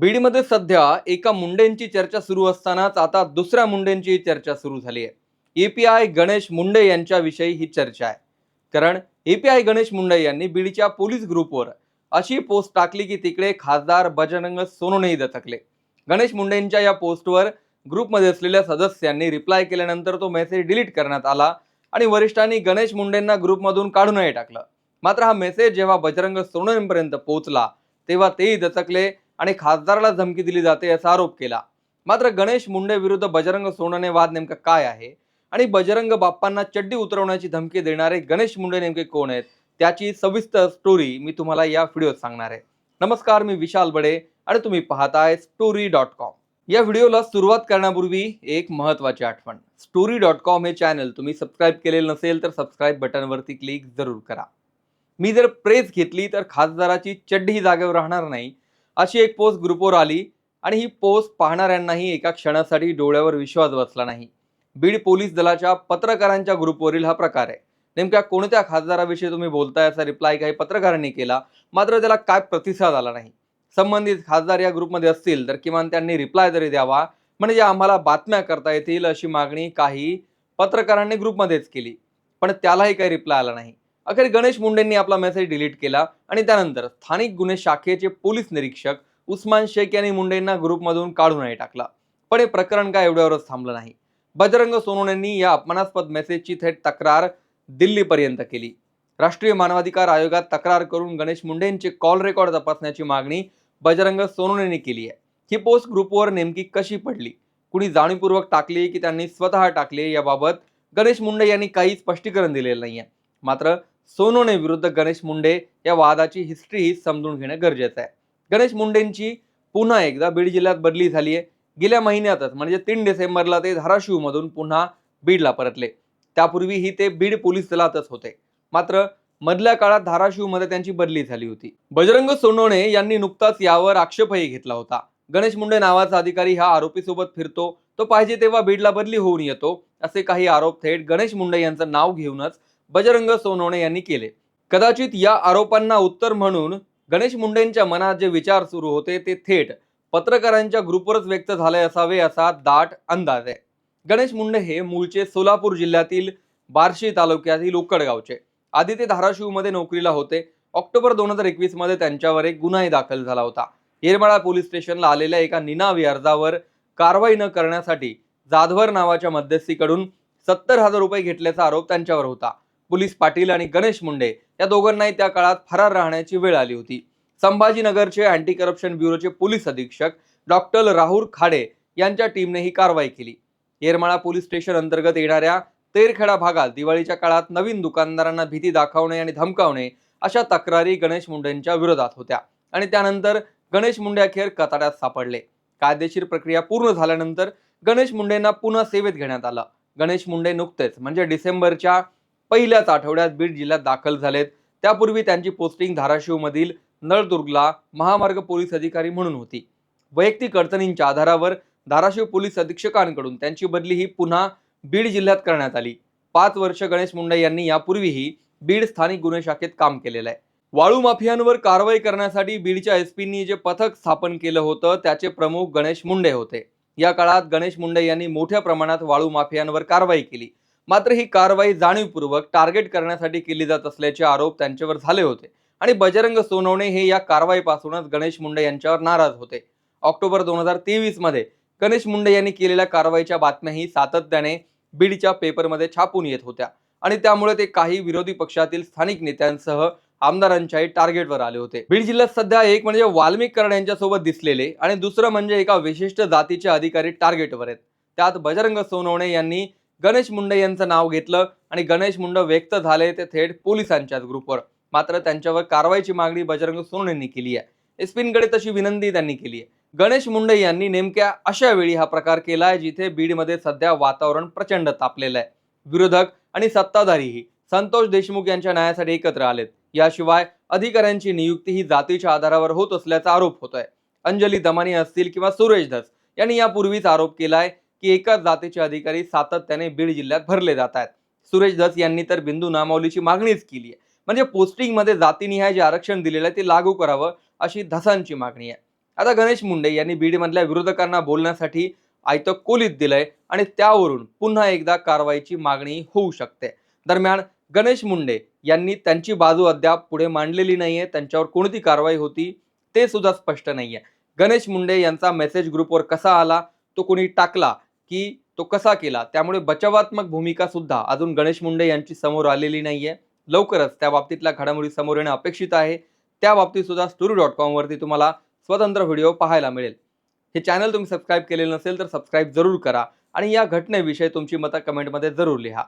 बीडमध्ये सध्या एका मुंडेंची चर्चा सुरू असतानाच आता दुसऱ्या मुंडेंची चर्चा सुरू झाली आहे. एपीआय गणेश मुंडे यांच्याविषयी ही चर्चा आहे. कारण एपीआय गणेश मुंडे यांनी बीडच्या पोलीस ग्रुपवर अशी पोस्ट टाकली की तिकडे खासदार बजरंग सोनूनही दचकले. गणेश मुंडेंच्या या पोस्टवर ग्रुपमध्ये असलेल्या सदस्यांनी रिप्लाय केल्यानंतर तो मेसेज डिलीट करण्यात आला आणि वरिष्ठांनी गणेश मुंडेंना ग्रुपमधून काढूनही टाकलं. मात्र हा मेसेज जेव्हा बजरंग सोनवणेंपर्यंत पोहोचला तेव्हा तेही दचकले आणि खासदाराला धमकी दिली जाते असा आरोप केला. मात्र गणेश मुंडे विरुद्ध बजरंग सोनवणे वाद नेमका काय आहे? आणि बजरंग बाप्पांना चड्डी उतरवण्याची धमकी देणारे गणेश मुंडे नेमके कोण आहेत? त्याची सविस्तर स्टोरी मी तुम्हाला या व्हिडिओत सांगणार आहे. नमस्कार मी विशाल बडे आणि तुम्ही पाहताय स्टोरी डॉट कॉम या व्हिडिओला सुरुवात करण्यापूर्वी एक महत्त्वाची आठवण. स्टोरी डॉट कॉम हे चॅनल तुम्ही सबस्क्राईब केलेलं नसेल तर सबस्क्राईब बटनवरती क्लिक जरूर करा. मी जर प्रेस घेतली तर खासदाराची चड्डी ही जागेवर राहणार नाही. अशी एक पोस्ट ग्रुपवर आली आणि ही पोस्ट पाहणाऱ्यांनाही एका क्षणासाठी डोळ्यावर विश्वास बसला नाही. बीड पोलीस दलाच्या पत्रकारांच्या ग्रुपवरील हा प्रकार आहे. नेमक्या कोणत्या खासदाराविषयी तुम्ही बोलताय असा रिप्लाय काही पत्रकारांनी केला मात्र त्याला काय प्रतिसाद आला नाही. संबंधित खासदार या ग्रुपमध्ये असतील तर किमान त्यांनी रिप्लाय तरी द्यावा म्हणजे आम्हाला बातम्या करता येतील अशी मागणी काही पत्रकारांनी ग्रुपमध्येच केली. पण त्यालाही काही रिप्लाय आला नाही. अखेर गणेश मुंडेंनी आपला मेसेज डिलीट केला आणि त्यानंतर स्थानिक गुन्हे शाखेचे पोलीस निरीक्षक उस्मान शेख यांनी मुंडेंना ग्रुपमधून काढूनही टाकला. पण हे प्रकरण काय एवढ्यावरच थांबलं नाही. बजरंग सोनवणेंनी या अपमानास्पद मेसेजची थेट तक्रार दिल्लीपर्यंत केली. राष्ट्रीय मानवाधिकार आयोगात तक्रार करून गणेश मुंडेंचे कॉल रेकॉर्ड तपासण्याची मागणी बजरंग सोनवणेंनी केली आहे. ही पोस्ट ग्रुपवर नेमकी कशी पडली? कुणी जाणीवपूर्वक टाकली की त्यांनी स्वतः टाकली याबाबत गणेश मुंडे यांनी काही स्पष्टीकरण दिलेलं नाहीये. मात्र सोनोने विरुद्ध गणेश मुंडे या वादाची हिस्ट्री ही समजून घेणं गरजेचं आहे. गणेश मुंडेंची पुन्हा एकदा बीड जिल्ह्यात बदली झाली आहे. गेल्या महिन्यातच म्हणजे तीन डिसेंबरला ते धाराशिवमधून पुन्हा बीडला परतले. त्यापूर्वीही ते बीड पोलीस दलातच होते. मात्र मधल्या काळात धाराशिवमध्ये त्यांची बदली झाली होती. बजरंग सोनोणे यांनी नुकताच यावर आक्षेपही घेतला होता. गणेश मुंडे नावाचा अधिकारी हा आरोपीसोबत फिरतो. तो पाहिजे तेव्हा बीडला बदली होऊन येतो असे काही आरोप थेट गणेश मुंडे यांचं नाव घेऊनच बजरंग सोनवणे यांनी केले. कदाचित या आरोपांना उत्तर म्हणून गणेश मुंडेंच्या मनात जे विचार सुरू होते ते थेट पत्रकारांच्या ग्रुपवरच व्यक्त झाले असावे असा दाट अंदाज आहे. गणेश मुंडे हे मूळचे सोलापूर जिल्ह्यातील बार्शी तालुक्यातील उक्कडगावचे आधी ते धाराशिवमध्ये नोकरीला होते. ऑक्टोबर दोन हजार एकवीसमध्ये त्यांच्यावर एक गुन्हाही दाखल झाला होता. येरमाळा पोलीस स्टेशनला आलेल्या एका निनावी अर्जावर कारवाई न करण्यासाठी जाधवर नावाच्या मध्यस्थीकडून सत्तर हजार रुपये घेतल्याचा आरोप त्यांच्यावर होता. पोलीस पाटील आणि गणेश मुंडे या दोघांनाही त्या काळात फरार राहण्याची वेळ आली होती. संभाजीनगरचे अँटी करप्शन ब्युरोचे पोलीस अधीक्षक डॉक्टर राहुल खाडे यांच्या टीमने ही कारवाई केली. येरमाळा पोलीस स्टेशन अंतर्गत येणाऱ्या तेरखेडा भागात दिवाळीच्या काळात नवीन दुकानदारांना भीती दाखवणे आणि धमकावणे अशा तक्रारी गणेश मुंडेंच्या विरोधात होत्या आणि त्यानंतर गणेश मुंडे अखेर कताड्यात सापडले. कायदेशीर प्रक्रिया पूर्ण झाल्यानंतर गणेश मुंडेंना पुन्हा सेवेत घेण्यात आलं. गणेश मुंडे नुकतेच म्हणजे डिसेंबरच्या पहिल्याच आठवड्यात बीड जिल्ह्यात दाखल झालेत. त्यापूर्वी त्यांची पोस्टिंग धाराशिवमधील नळदुर्गला महामार्ग पोलीस अधिकारी म्हणून होती. वैयक्तिक अडचणींच्या आधारावर धाराशिव पोलीस अधीक्षकांकडून त्यांची बदली ही पुन्हा बीड जिल्ह्यात करण्यात आली. पाच वर्ष गणेश मुंडे यांनी यापूर्वीही बीड स्थानिक गुन्हे शाखेत काम केलेलं आहे. वाळू माफियांवर कारवाई करण्यासाठी बीडच्या एसपींनी जे पथक स्थापन केलं होतं त्याचे प्रमुख गणेश मुंडे होते. या काळात गणेश मुंडे यांनी मोठ्या प्रमाणात वाळू माफियांवर कारवाई केली. मात्र ही कारवाई जाणीवपूर्वक टार्गेट करण्यासाठी केली जात असल्याचे आरोप त्यांच्यावर झाले होते. आणि बजरंग सोनवणे हे या कारवाईपासूनच गणेश मुंडे यांच्यावर नाराज होते. ऑक्टोबर दोन हजार तेवीसमध्ये गणेश मुंडे यांनी केलेल्या कारवाईच्या बातम्याही सातत्याने बीडच्या पेपरमध्ये छापून येत होत्या. आणि त्यामुळे ते काही विरोधी पक्षातील स्थानिक नेत्यांसह आमदारांच्याही टार्गेटवर आले होते. बीड जिल्ह्यात सध्या एक म्हणजे वाल्मिक कराड यांच्यासोबत दिसलेले आणि दुसरं म्हणजे एका विशिष्ट जातीचे अधिकारी टार्गेटवर आहेत. त्यात बजरंग सोनवणे यांनी गणेश मुंडे यांचं नाव घेतलं आणि गणेश मुंडे व्यक्त झाले ते थेट पोलिसांच्याच ग्रुपवर मात्र त्यांच्यावर कारवाईची मागणी बजरंग सोनवणेंनी केली आहे. एसपींकडे तशी विनंती त्यांनी केली आहे. गणेश मुंडे यांनी नेमक्या अशा वेळी हा प्रकार केलाय जिथे बीडमध्ये सध्या वातावरण प्रचंड तापलेलं आहे. विरोधक आणि सत्ताधारीही संतोष देशमुख यांच्या न्यायासाठी एकत्र आलेत. याशिवाय अधिकाऱ्यांची नियुक्ती ही जातीच्या आधारावर होत असल्याचा आरोप होतोय. अंजली दमानी असतील किंवा सुरेश धस यांनी यापूर्वीच आरोप केलाय की एकाच जातीचे अधिकारी सातत्याने बीड जिल्ह्यात भरले जात आहेत. सुरेश धस यांनी तर बिंदू नामावलीची मागणीच केली आहे. म्हणजे पोस्टिंगमध्ये जातीनिहाय जे आरक्षण दिलेलं आहे ते लागू करावं अशी धसांची मागणी आहे. आता गणेश मुंडे यांनी बीडमधल्या विरोधकांना बोलण्यासाठी आयतं कोलीत दिलंय आणि त्यावरून पुन्हा एकदा कारवाईची मागणी होऊ शकते. दरम्यान गणेश मुंडे यांनी त्यांची बाजू अद्याप पुढे मांडलेली नाहीये त्यांच्यावर कोणती कारवाई होती ते सुद्धा स्पष्ट नाहीये. गणेश मुंडे यांचा मेसेज ग्रुपवर कसा आला तो कोणी टाकला की तो कसा केला? त्यामुळे बचावात्मक भूमिका सुद्धा अजून गणेश मुंडे यांची समोर आलेली नाही आहे लवकरच त्या बाबतीतल्या घडामोडी समोर येणं अपेक्षित आहे. त्या बाबतीत सुद्धा स्टोरी डॉट कॉमवरती तुम्हाला स्वतंत्र व्हिडिओ पाहायला मिळेल. हे चॅनल तुम्ही सबस्क्राईब केलेलं नसेल तर सबस्क्राईब जरूर करा आणि या घटनेविषयी तुमची मतं कमेंटमध्ये जरूर लिहा.